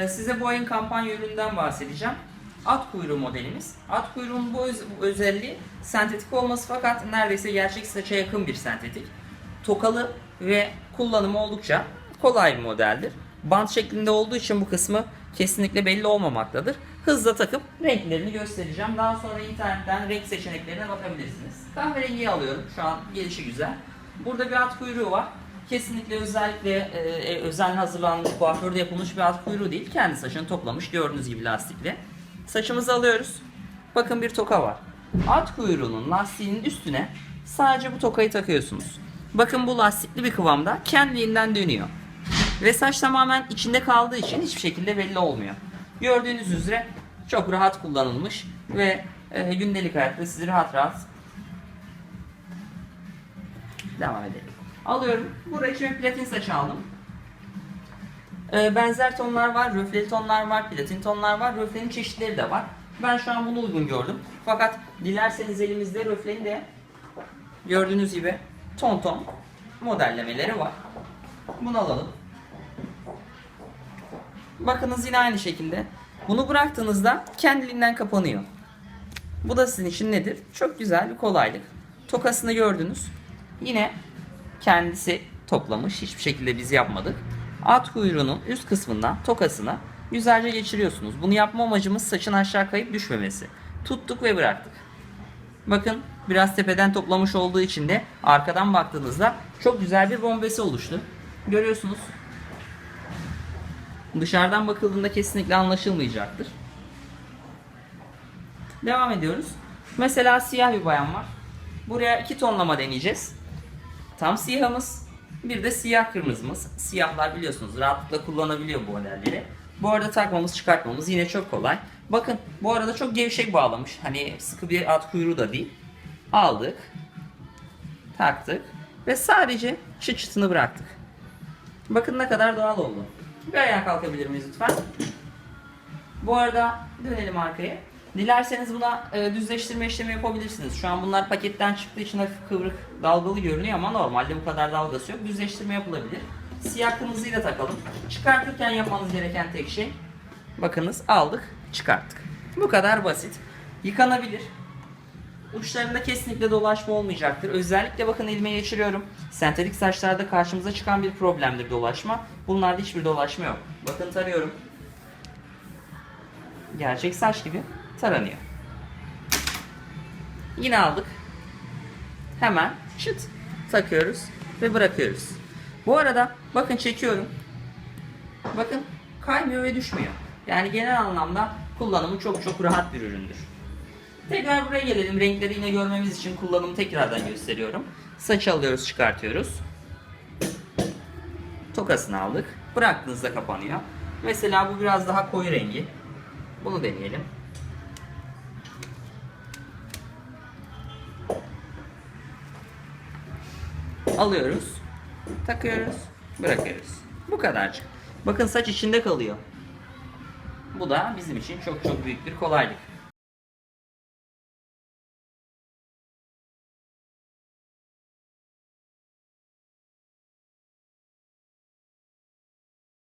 Ee, Size bu ayın kampanya üründen bahsedeceğim. At kuyruğu modelimiz. At kuyruğunun bu öz- özelliği sentetik olması fakat neredeyse gerçek saça yakın bir sentetik. Tokalı ve kullanımı oldukça kolay bir modeldir. Bant şeklinde olduğu için bu kısmı kesinlikle belli olmamaktadır. Hızla takıp renklerini göstereceğim. Daha sonra internetten renk seçeneklerine bakabilirsiniz. Kahverengiyi alıyorum. Şu an gelişi güzel. Burada bir at kuyruğu var. Kesinlikle özellikle e, e, özenle hazırlanmış, kuaförde yapılmış bir at kuyruğu değil. Kendi saçını toplamış gördüğünüz gibi lastikle. Saçımızı alıyoruz. Bakın bir toka var. At kuyruğunun lastiğinin üstüne sadece bu tokayı takıyorsunuz. Bakın bu lastikli bir kıvamda kendiliğinden dönüyor. Ve saç tamamen içinde kaldığı için hiçbir şekilde belli olmuyor. Gördüğünüz üzere çok rahat kullanılmış ve e, gündelik hayatta sizi rahat rahat devam edelim. Alıyorum. Buraya için platin saç aldım. Ee, benzer tonlar var, röfleli tonlar var, platin tonlar var, röflenin çeşitleri de var. Ben şu an bunu uygun gördüm. Fakat dilerseniz elimizde röflenin de gördüğünüz gibi ton ton modellemeleri var. Bunu alalım. Bakınız yine aynı şekilde. Bunu bıraktığınızda kendiliğinden kapanıyor. Bu da sizin için nedir? Çok güzel bir kolaylık. Tokasını gördünüz. Yine kendisi toplamış. Hiçbir şekilde biz yapmadık. At kuyruğunun üst kısmından tokasına güzelce geçiriyorsunuz. Bunu yapma amacımız saçın aşağı kayıp düşmemesi. Tuttuk ve bıraktık. Bakın biraz tepeden toplamış olduğu için de arkadan baktığınızda çok güzel bir bombesi oluştu. Görüyorsunuz. Dışarıdan bakıldığında kesinlikle anlaşılmayacaktır. Devam ediyoruz. Mesela siyah bir bayan var. Buraya iki tonlama deneyeceğiz. Tam siyahımız. Bir de siyah kırmızımız. Siyahlar biliyorsunuz rahatlıkla kullanabiliyor bu modelleri. Bu arada takmamız çıkartmamız yine çok kolay. Bakın bu arada çok gevşek bağlamış. Hani sıkı bir at kuyruğu da değil. Aldık. Taktık. Ve sadece çıt çıtını bıraktık. Bakın ne kadar doğal oldu. Bir ayağa kalkabilir miyiz lütfen? Bu arada dönelim arkaya. Dilerseniz buna e, düzleştirme işlemi yapabilirsiniz. Şu an bunlar paketten çıktığı için hafif kıvrık dalgalı görünüyor ama normalde bu kadar dalgası yok. Düzleştirme yapılabilir. Siyah kırmızıyı da takalım. Çıkartırken yapmanız gereken tek şey bakınız aldık çıkarttık. Bu kadar basit. Yıkanabilir. Uçlarında kesinlikle dolaşma olmayacaktır. Özellikle bakın elime geçiriyorum. Sentetik saçlarda karşımıza çıkan bir problemdir dolaşma. Bunlarda hiçbir dolaşma yok. Bakın tarıyorum. Gerçek saç gibi taranıyor. Yine aldık. Hemen çıt takıyoruz ve bırakıyoruz. Bu arada bakın çekiyorum. Bakın kaymıyor ve düşmüyor. Yani genel anlamda kullanımı çok çok rahat bir üründür. Tekrar buraya gelelim. Renkleri yine görmemiz için kullanımı tekrardan gösteriyorum. Saç alıyoruz, çıkartıyoruz. Tokasını aldık. Bıraktığınızda kapanıyor. Mesela bu biraz daha koyu rengi. Bunu deneyelim. Alıyoruz. Takıyoruz. Bırakıyoruz. Bu kadarcık. Bakın saç içinde kalıyor. Bu da bizim için çok çok büyük bir kolaylık.